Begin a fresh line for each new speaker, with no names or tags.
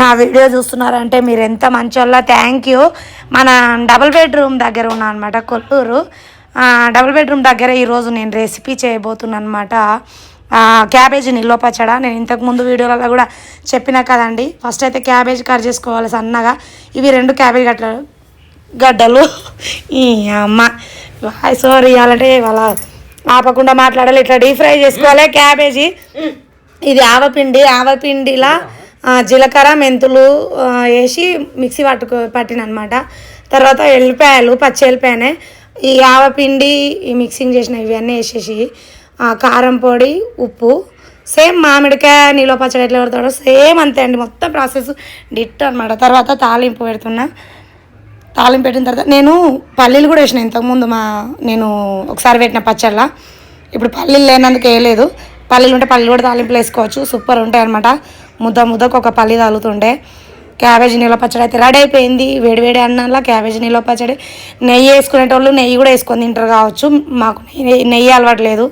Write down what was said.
నా వీడియో చూస్తున్నారంటే మీరు ఎంత మంచోళ్ళ. థ్యాంక్ యూ మన డబుల్ బెడ్రూమ్ దగ్గర ఉన్నా అనమాట కొల్లూరు. డబుల్ బెడ్రూమ్ దగ్గర ఈరోజు నేను రెసిపీ చేయబోతున్నాను అనమాట క్యాబేజీ నిల్వ పచ్చడ. నేను ఇంతకు ముందు వీడియోలలో కూడా చెప్పినా కదండి ఫస్ట్ అయితే క్యాబేజీ కట్ చేసుకోవాలి సన్నగా. ఇవి రెండు క్యాబేజీ గడ్డలు గడ్డలు. ఈ అమ్మ సారీ ఇవ్వాలంటే వాళ్ళ ఆపకుండా మాట్లాడాలి. ఇట్లా డీప్ ఫ్రై చేసుకోవాలి క్యాబేజీ ఇది ఆవపిండి ఆవపిండిలా జీలకర్ర మెంతులు వేసి మిక్సీ పట్టుకో పట్టిన అనమాట తర్వాత ఎల్లిపాయలు పచ్చి ఎల్లిపాయనే ఈ ఆవపిండి ఈ మిక్సింగ్ చేసిన ఇవన్నీ వేసేసి కారం పొడి ఉప్పు సేమ్ మామిడికాయ నీలో పచ్చడి ఎట్లా పెడతాడో సేమ్ అంతే అండి. మొత్తం ప్రాసెస్ డిట్ అనమాట. తర్వాత తాలింపు పెడుతున్నా. తాలింపు పెట్టిన తర్వాత నేను పల్లీలు కూడా వేసిన ఇంతకుముందు మా నేను ఒకసారి పెట్టిన పచ్చళ్ళ. ఇప్పుడు పల్లీలు లేనందుకు వేయలేదు. పల్లీలు ఉంటే పల్లీలు కూడా తాలింపులు వేసుకోవచ్చు. సూపర్ ఉంటాయి అనమాట ముద్ద ముద్దకు ఒక పల్లి తాగుతుండే. క్యాబేజీ నీళ్ళ పచ్చడి అయితే రెడీ అయిపోయింది. వేడివేడి అన్నంలో క్యాబేజీ నీళ్ళ పచ్చడి. నెయ్యి వేసుకునేటోళ్ళు నెయ్యి కూడా వేసుకొని తింటారు కావచ్చు. మాకు నెయ్యి అలవాటు లేదు.